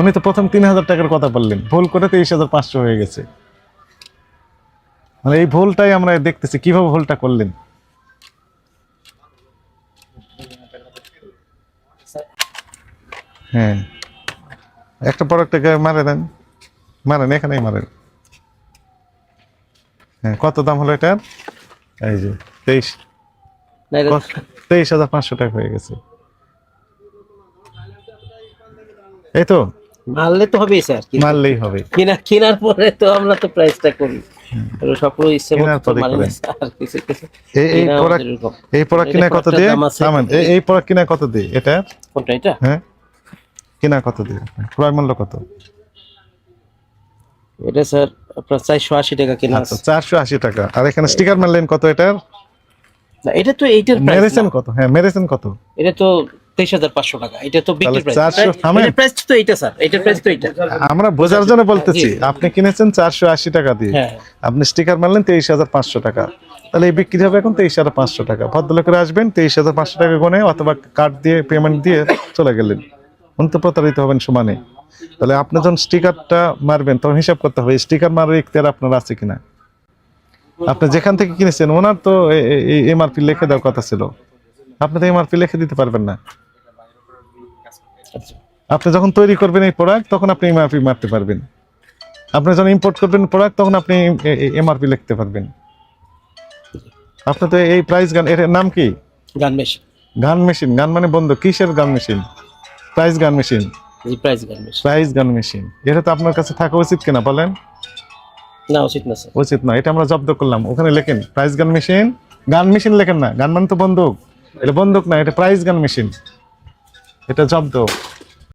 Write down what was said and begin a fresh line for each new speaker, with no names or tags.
উনি তো প্রথম তিন হাজার টাকার কথা বললেন। ভুল করে তেইশ হাজার পাঁচশো হয়ে গেছে। মানে এই ভুলটাই আমরা দেখতেছি কীভাবে ভুলটা করলেন? হ্যাঁ। একটা প্রোডাক্টকে মারে দেন। মারেন এখানেই মারেন। হ্যাঁ কত দাম হলো এটার? এই যে তেইশ? তেইশ হাজার পাঁচশো টাকা হয়ে গেছে। এই তো?
মারলে তো হবেই স্যার।
মারলেই হবে।
কিনা কেনার পরে তো আমরা তো প্রাইসটা করি। ইচ্ছে
এই এই প্রোডাক্ট কিনা কত দিয়ে? থামেন। এই এই প্রোডাক্ট কিনা কত দিয়ে? এটা?
কোনটা এটা?
হ্যাঁ। কিনা কত দিয়ে? ক্রয় মূল্য কত?
এটা স্যার আপনার চারশো আশি টাকা কিনা
আচ্ছা চারশো আশি টাকা। আর এখানে স্টিকার মারলেন কত এটার?
না, এটা তো এইটার
মেরেছেন কত? হ্যাঁ মেরেছেন কত?
এটা তো তেইশ হাজার পাঁচশো টাকা। এটা তো বিক্রি
তাহলে 400 থামেন।
প্রাইস তো এইটা স্যার। এটার প্রাইস তো এইটা।
আমরা বোঝার জন্য বলতেছি আপনি কিনেছেন চারশো আশি টাকা দিয়ে।
হ্যাঁ।
আপনি স্টিকার মারলেন তেইশ হাজার পাঁচশো টাকা। তাহলে এই বিক্রি হবে এখন তেইশ হাজার পাঁচশো টাকা। ভদ্রলোকেরা আসবেন তেইশ হাজার পাঁচশো টাকা গুনে অথবা কার্ড দিয়ে পেমেন্ট দিয়ে চলে গেলেন। উনি তো প্রতারিত হবেন সমানে। তাহলে আপনি যখন স্টিকারটা মারবেন তখন হিসাব করতে হবে স্টিকার মারার ইখতিয়ার আপনার আছে কিনা? আপনি যেখান থেকে কিনেছেন ওনার তো এমআরপি লিখে দেওয়ার কথা ছিল। আপনি তো এমআরপি লিখে দিতে পারবেন না। আপনি যখন তৈরি করবেন এই প্রোডাক্ট তখন আপনি এমআরপি মারতে পারবেন। আপনি যখন ইম্পোর্ট করবেন প্রোডাক্ট তখন আপনি এমআরপি লিখতে পারবেন। আপনার তো এই প্রাইস গান এর নাম কি?
গান মেশিন।
গান মেশিন। গান মানে বন্ধ কিসের gun machine? Price gun machine.
Price gun machine.
Price gun machine. এটা তো আপনার কাছে থাকা উচিত কিনা বলেন?
না উচিত না স্যার
উচিত না এটা আমরা জব্দ করলাম। ওখানে লেখেন প্রাইস গান মেশিন। গান মেশিন লেখেন না গান মানে তো বন্দুক। এটা বন্দুক না এটা প্রাইস গান মেশিন। এটা জব্দ।